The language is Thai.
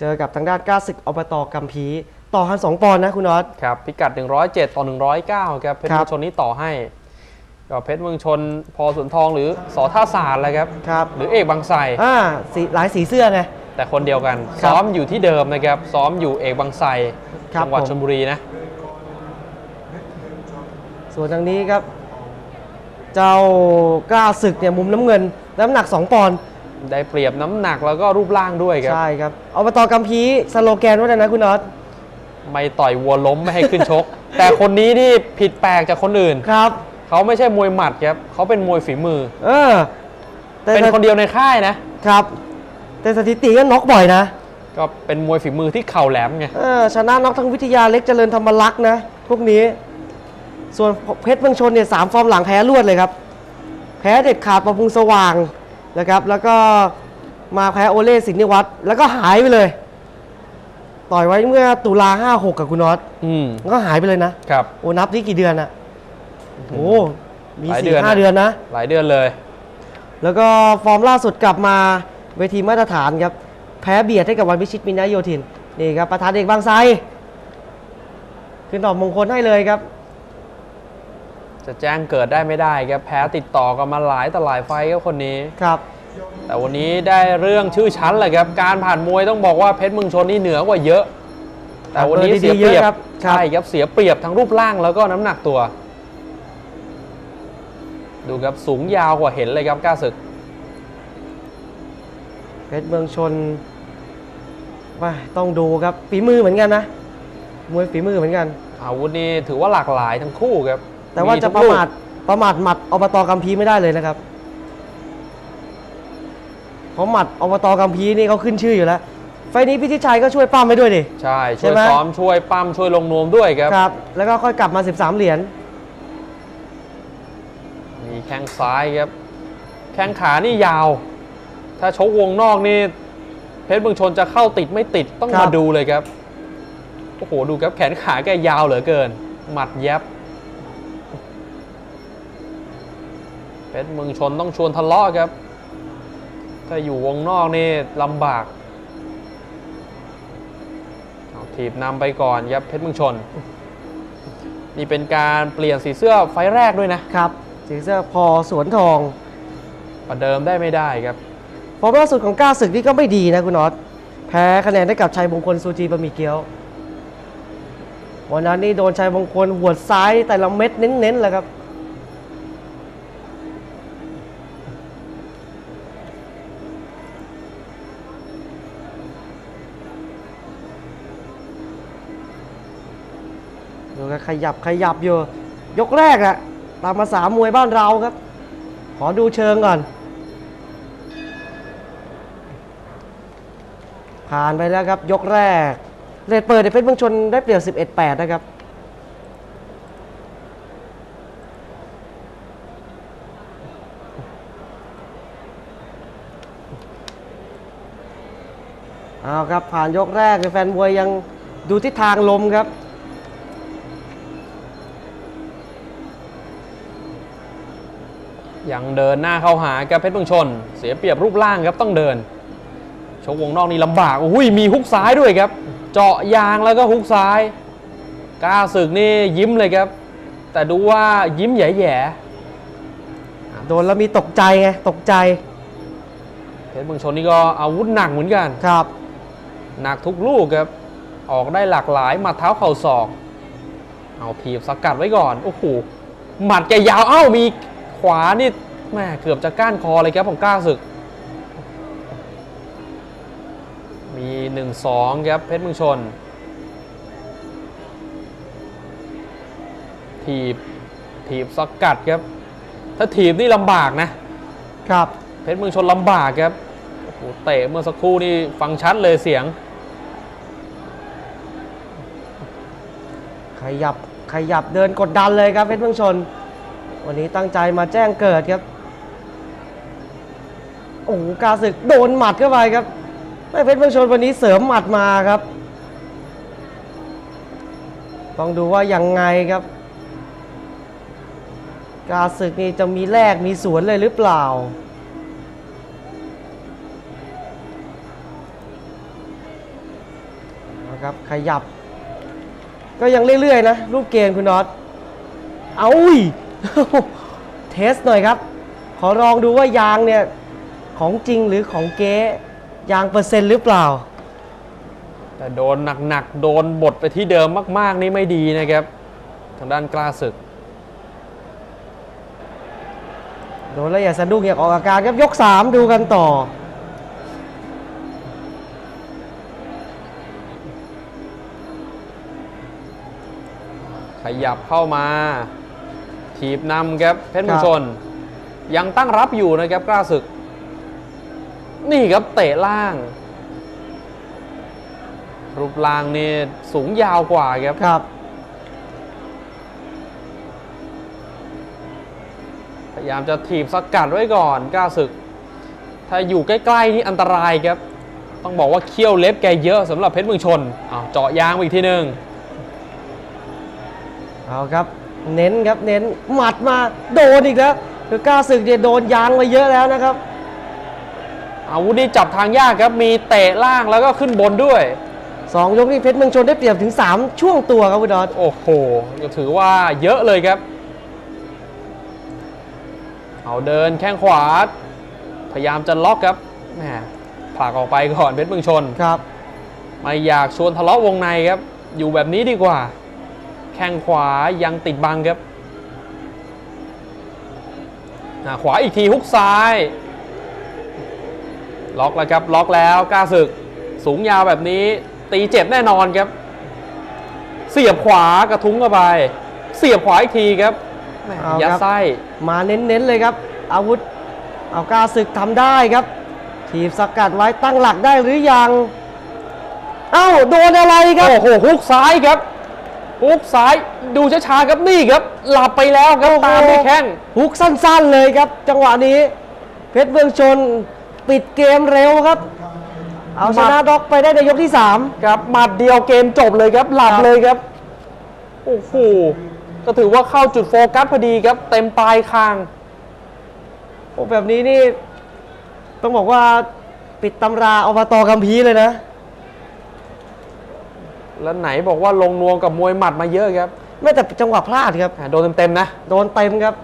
เจอกับทางด้านกล้าศึกอบตกัมพีต่อหันสองปอนด์นะคุณน็อต ครับพิกัด 107 ต่อ 109 ครับเพชรครับเมืองชนนี่ต่อให้ก็เพชรเมืองชนพอสวนทองหรือสอท่าสารแหละครับครับหรือเอกบางไทรอ่าสีหลายสีเสื้อไง แต่คนเดียวกันครับซ้อมอยู่ที่เดิมนะครับ ซ้อมอยู่เอกบางไทรครับจังหวัดผมชลบุรีนะ ส่วนทางนี้ครับ เจ้ากล้าศึกเนี่ยมุมน้ำเงินน้ำหนัก 2 ปอนด์ ได้เปรียบน้ำหนักแล้วก็รูปร่างด้วยครับ ใช่ครับอบตกัมพีสโลแกนว่าอะไรนะคุณน็อตไม่ต่อยวัวล้มไม่ให้ขึ้นชก แต่คนนี้นี่ผิดแปลกจากคนอื่น ครับ เขาไม่ใช่มวยหมัดครับ เขาเป็นมวยฝีมือ เออแต่เป็นคนเดียวในค่ายนะ ครับ แต่สถิติก็น็อกบ่อยนะ ก็เป็นมวยฝีมือที่เข่าแหลมไงเออชนะน็อกทั้งวิทยาเล็กเจริญธรรมลักษณ์นะ พวกนี้ ส่วนเพชรเมืองชนเนี่ยสามฟอร์มหลังแพ้รวดเลยครับ แพ้เด็ดขาดประพุงสว่าง นะครับ แล้วก็มาแพ้โอเล่สินนิวัตรแล้วก็หายไปเลย ต่อยไว้เมื่อตุลาห้าหกกับคุณน็อตอืมแล้วก็หายไปเลยนะ ครับ โอ้นับนี่กี่เดือนอะโอ้มีหลายสี่เดือนห้านะ เดือนนะ หลายเดือนเลย แล้วก็ฟอร์มล่าสุดกลับมาเวทีมาตรฐานครับ แพ้เบียดให้กับวันพิชิตมินายโยธิน นี่ครับ ประธานเอกบางไทรขึ้นตอบมงคลให้เลยครับ จะแจ้งเกิดได้ไม่ได้ครับแพ้ติดต่อกันมาหลายต่อหลายไฟต์ครับคนนี้ ครับ แต่วันนี้ได้เรื่องชื่อชั้นแหละครับการผ่านมวยต้องบอกว่าเพชรเมืองชนนี่เหนือกว่าเยอะ แต่วันนี้เบอร์เสียดีๆเปรียบเยอะครับครับใช่ครับเสียเปรียบทั้งรูปร่างแล้วก็น้ำหนักตัว ดูครับสูงยาวกว่าเห็นเลยครับกล้าศึกเพชรเมืองชนว่าต้องดูครับฝีมือเหมือนกันนะมวยฝีมือเหมือนกันอาวุธนี่ถือว่าหลากหลายทั้งคู่ครับ แต่ว่าจะทุกประมาทประมาทหมัดอบตกัมพีไม่ได้เลยนะครับเพราะหมัดอบตกัมพีนี่เขาขึ้นชื่ออยู่แล้ว ไฟล์นี้พิชิตชัยก็ช่วยปั้มไปด้วยดิ ใช่ใช่ช่วยไหมซ้อมช่วยปั้มช่วยลงนวมด้วยครับครับ แล้วก็ค่อยกลับมา 13 เหรียญมีแข้งซ้ายครับ แข้งขานี่ยาว ถ้าชกวงนอกนี่เพชรเมืองชนจะเข้าติดไม่ติดต้องครัมาบดูเลยครับโอ้โหดูครับแขนขาแกยาวเหลือเกิน หมัดแยบ ชรเมืองชนต้องชวนทะเลาะครับ ถ้าอยู่วงนอกนี่ลำบากเอาถีบนำไปก่อนครับเพชรเมืองชน นี่เป็นการเปลี่ยนสีเสื้อไฟล์แรกด้วยนะครับ สีเสื้อพอสวนทองประเดิมได้ไม่ได้ครับฟอร์มล่าสุดของก้าศึกนี่ก็ไม่ดีนะคุณน็อตแพ้คะแนนให้กับชัยมงคลซูจีบะหมี่เกี๊ยววันนั้นนี่โดนชัยมงคลหัวดซ้ายแต่ละเม็ดเน้นๆเลยครับ กันขยับขยับอยู่ ยกแรกอะตามมาสามมวยบ้านเราครับ ขอดูเชิงก่อน ผ่านไปแล้วครับ ยกแรกเรทเปิดในเพชรเมืองชนได้เปรียบ11-8 นะครับเอาครับผ่านยกแรกแฟนมวยยังดูทิศทางลมครับ ยังเดินหน้าเข้าหากับเพชรเมืองชน เสียเปรียบรูปร่างครับต้องเดินชกวงนอกนี่ลำบากอุ้ยมีฮุกซ้ายด้วยครับ เจาะยางแล้วก็ฮุกซ้ายกล้าศึกนี่ยิ้มเลยครับ แต่ดูว่ายิ้มแย่โดนแล้วมีตกใจไงตกใจๆเพชรเมืองชนนี่ก็อาวุธหนักเหมือนกันครับ หนักทุกลูกครับ ออกได้หลากหลายหมัดเท้าเข่าศอก เอาถีบสกัดไว้ก่อนโอ้โหหมัดแกยาวเอ้ามี ขวานี่แม่เกือบจะก้านคอเลยครับของกล้าศึก มี 1-2 ครับเพชรเมืองชน ถีบ ถีบสกัดครับ ถ้าถีบนี่ลำบากนะ ครับ เพชรเมืองชนลำบากครับโอ้โหเตะเมื่อสักครู่นี่ฟังชัดเลยเสียง ขยับขยับเดินกดดันเลยครับเพชรเมืองชน วันนี้ตั้งใจมาแจ้งเกิดครับ โอ้โหกาศึกโดนหมัดเข้าไปครับ ไม่เพชรเมืองชนวันนี้เสริมหมัดมาครับ ต้องดูว่ายังไงครับ กาศึกนี่จะมีแลกมีสวนเลยหรือเปล่านะครับขยับ ก็ยังเรื่อยๆนะ รูปเกมคุณน็อตเอาอุ้ย เทสหน่อยครับ ขอลองดูว่ายางเนี่ย ของจริงหรือของเก๊ยางเปอร์เซ็นต์หรือเปล่า แต่โดนหนักๆ โดนบดไปที่เดิมมาก ๆ นี่ไม่ดีนะครับ ทางด้านกล้าศึก โดนแล้วอย่าสะดุ้งอย่าออกอาการครับยก 3 ดูกันต่อขยับเข้ามา ถีบนำครับเพชรเมืองครับชน ยังตั้งรับอยู่นะครับกล้าศึก นี่ครับเตะล่าง รูปร่างนี่สูงยาวกว่าครับครับพยายามจะถีบสกัดไว้ก่อนกล้าศึก ถ้าอยู่ใกล้ๆนี่อันตรายครับ ต้องบอกว่าเขี้ยวเล็บแกเยอะสำหรับเพชรเมืองชนอ้าวเจาะยางไปอีกทีหนึ่งเอาครับ เน้นครับเน้นหมัดมาโดนอีกแล้วคือกล้าศึกเนี่ยโดนยางมาเยอะแล้วนะครับ อาวุธนี่จับทางยากครับมีเตะล่างแล้วก็ขึ้นบนด้วยสองยกนี้เพชรเมืองชนได้เปรียบถึง 3 ช่วงตัวครับคุณดอทโอ้โหก็ถือว่าเยอะเลยครับ เอาเดินแข้งขวา พยายามจะล็อกครับแหมผลักออกไปก่อนเพชรเมืองชนครับ ไม่อยากชวนทะเลาะวงในครับ อยู่แบบนี้ดีกว่า แข้งขวายังติดบังครับอะขวาอีกทีฮุกซ้าย ล็อกแล้วครับ ล็อกแล้วกล้าศึก สูงยาวแบบนี้ ตีเจ็บแน่นอนครับ เสียบขวากระทุ้งเข้าไป เสียบขวาอีกทีครับแหม่เอายัดครับไส้มาเน้นๆเลยครับ อาวุธเอากล้าศึกทำได้ครับถีบสกัดไว้ตั้งหลักได้หรือยัง เอ้าโดนอะไรครับ โอ้โหฮุกซ้ายครับ ฮุกซ้ายดูช้าๆครับนี่ครับ หลับไปแล้วครับโอ้โหตามด้วยแข้งฮุกสั้นๆเลยครับ จังหวะนี้ เพชรเมืองชนปิดเกมเร็วครับ เอาชนะด็อกไปได้ในยกที่3ครับหมัดเดียวเกมจบเลยครับหลับครับเลยครับโอ้โหก็ถือว่าเข้าจุดโฟกัสพอดีครับ เต็มปลายคางโอ้แบบนี้นี่ ต้องบอกว่าปิดตำราอบตกัมพีร์เลยนะ แล้วไหนบอกว่าลงนวมกับมวยหมัดมาเยอะครับ ไม่แต่จังหวะพลาดครับอะโดนเต็มๆนะ โดนเต็มครับ